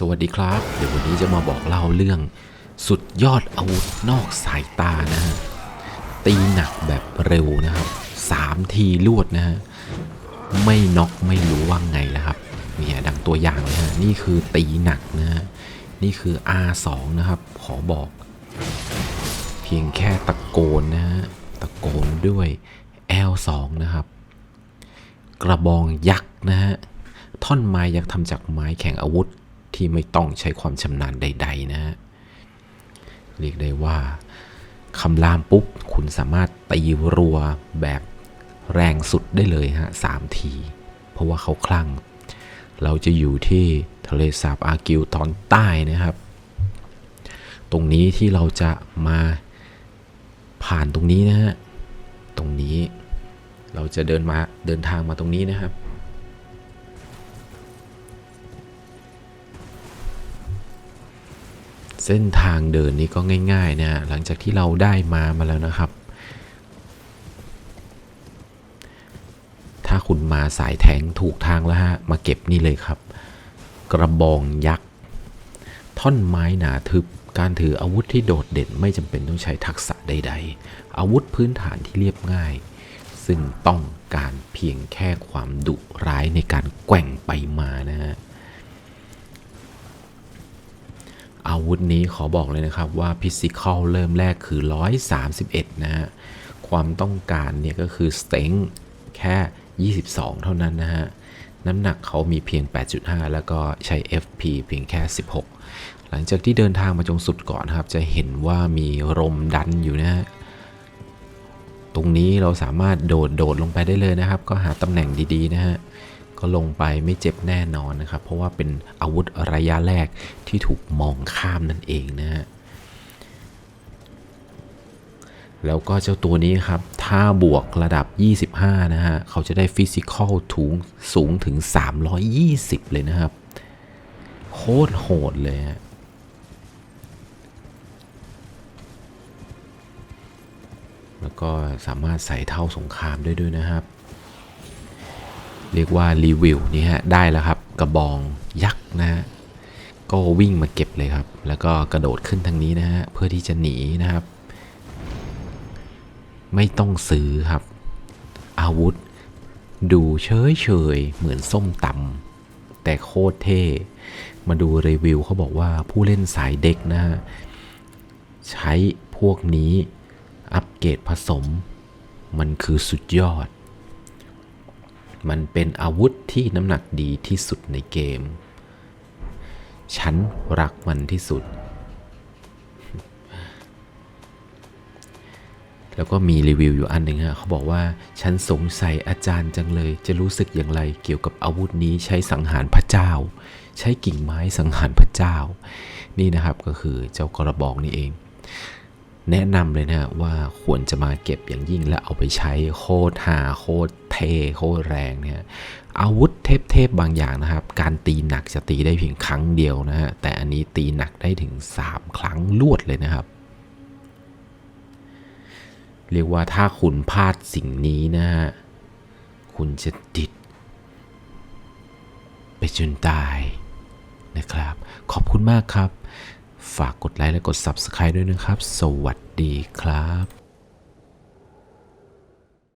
สวัสดีครับ เดี๋ยววันนี้จะมาบอกเล่าเรื่อง สุดยอดอาวุธนอกสายตานะฮะ ตีหนักแบบเร็วนะครับสามทีลวดนะฮะ ไม่น็อกไม่รู้ว่าไงแล้วครับเนี่ยดังตัวอย่างเลยฮะ นี่คือตีหนักนะฮะ นี่คือ R2 นะครับ ขอบอก เพียงแค่ตะโกนนะฮะ ตะโกนด้วย L2 นะครับ กระบองยักษ์นะฮะ ท่อนไม้ยักษ์ทำจากไม้แข็งอาวุธ ที่ไม่ต้องใช้ความชำนาญใด ๆ นะฮะเรียกได้ว่าคำรามปุ๊บ คุณสามารถตีรัวแบบแรงสุดได้เลยฮะสามที เพราะว่าเขาคลั่ง เราจะอยู่ที่ทะเลสาบอากิวตอนใต้นะครับ ตรงนี้ที่เราจะมาผ่านตรงนี้นะฮะ ตรงนี้เราจะเดินมาเดินทางมาตรงนี้นะครับ เส้นทางเดินนี้ก็ง่ายๆนะหลังจากที่เราได้มามาแล้วนะครับ ถ้าคุณมาสายแทงถูกทางแล้วฮะ มาเก็บนี่เลยครับ กระบองยักษ์ ท่อนไม้หนาทึบ การถืออาวุธที่โดดเด่นไม่จำเป็นต้องใช้ทักษะใด ๆ อาวุธพื้นฐานที่เรียบง่าย ซึ่งต้องการเพียงแค่ความดุร้ายในการแกว่งไปมานะฮะ อาวุธนี้ขอบอกเลยนะครับว่าพิซิคอลเริ่มแรกคือ 131 นะฮะ ความต้องการเนี่ยก็คือสเต็งแค่ 22 เท่านั้นนะฮะ น้ำหนักเขามีเพียง 8.5 แล้วก็ใช้ FP เพียงแค่ 16 หลังจากที่เดินทางมาจงสุดก่อนครับ จะเห็นว่ามีลมดันอยู่นะฮะตรงนี้เราสามารถโดดโดดลงไปได้เลยนะครับ ก็หาตำแหน่งดีๆนะฮะ ก็ลงไปไม่เจ็บแน่นอนนะครับ เพราะว่าเป็นอาวุธระยะแรกที่ถูกมองข้ามนั่นเองนะฮะแล้วก็เจ้าตัวนี้ครับ ถ้าบวกระดับ 25 นะฮะ เขาจะได้ฟิสิกอลถุงสูงถึง 320 เลยนะครับ โคตรโหดเลยฮะแล้วก็สามารถใส่เท่าสงครามได้ด้วยนะครับ เรียกว่ารีวิวนี่ฮะได้แล้วครับกระบองยักษ์นะฮะก็วิ่งมาเก็บเลยครับ แล้วก็กระโดดขึ้นทางนี้นะฮะเพื่อที่จะหนีนะครับ ไม่ต้องซื้อครับ อาวุธ ดูเฉยเฉยเหมือนส้มตำแต่โคตรเท่ มาดูรีวิวเขาบอกว่าผู้เล่นสายเด็กนะฮะใช้พวกนี้อัปเกรดผสม มันคือสุดยอด มันเป็นอาวุธที่น้ำหนักดีที่สุดในเกม ฉันรักมันที่สุด แล้วก็มีรีวิวอยู่อันหนึ่งฮะเขาบอกว่า ฉันสงสัยอาจารย์จังเลย จะรู้สึกอย่างไรเกี่ยวกับอาวุธนี้ใช้สังหารพระเจ้า ใช้กิ่งไม้สังหารพระเจ้า นี่นะครับก็คือเจ้ากระบอกนี่เองแนะนำเลยนะว่าควรจะมาเก็บอย่างยิ่งและเอาไปใช้โคตรหาโคตร เทโคตรแรงเนี่ยอาวุธเทพๆบางอย่างนะครับ การตีหนักจะตีได้เพียงครั้งเดียวนะฮะแต่อันนี้ตีหนักได้ถึง 3 ครั้งลวดเลยนะครับ เรียกว่าถ้าคุณพลาดสิ่งนี้นะฮะคุณจะติด ไปจนตายนะครับ ขอบคุณมากครับ ฝากกดไลค์และกด Subscribe ด้วยนะครับ สวัสดีครับ